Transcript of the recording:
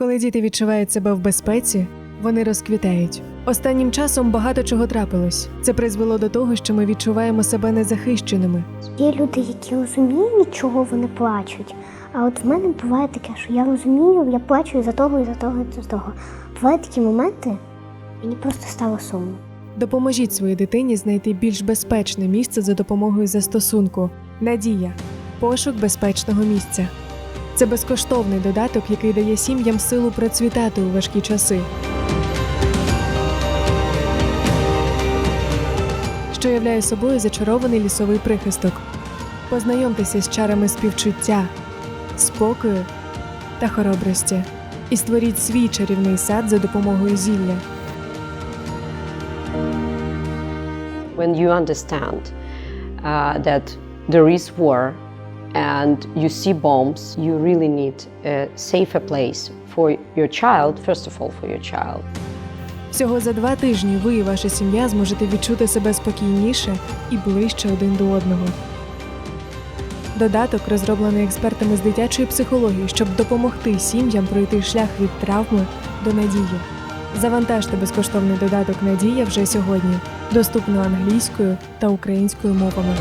Коли діти відчувають себе в безпеці, вони розквітають. Останнім часом багато чого трапилось. Це призвело до того, що ми відчуваємо себе незахищеними. Є люди, які розуміють, чого вони плачуть. А от в мене буває таке, що я розумію, я плачу із-за того, із-за того, із-за того. Бувають такі моменти, мені просто стало сумно. Допоможіть своїй дитині знайти більш безпечне місце за допомогою застосунку Надія пошук безпечного місця. Це безкоштовний додаток, який дає сім'ям силу процвітати у важкі часи. Що являє собою зачарований лісовий прихисток. Познайомтеся з чарами співчуття, спокою та хоробрості і створіть свій чарівний сад за допомогою зілля. when you understand uh, that there is war and you see bombs, you really need a safer place for your child, first of all, for your child. Всього за два тижні ви і ваша сім'я зможете відчути себе спокійніше і ближче один до одного. Додаток розроблений експертами з дитячої психології, щоб допомогти сім'ям пройти шлях від травми до надії. Завантажте безкоштовний додаток Надія вже сьогодні, доступно англійською та українською мовами.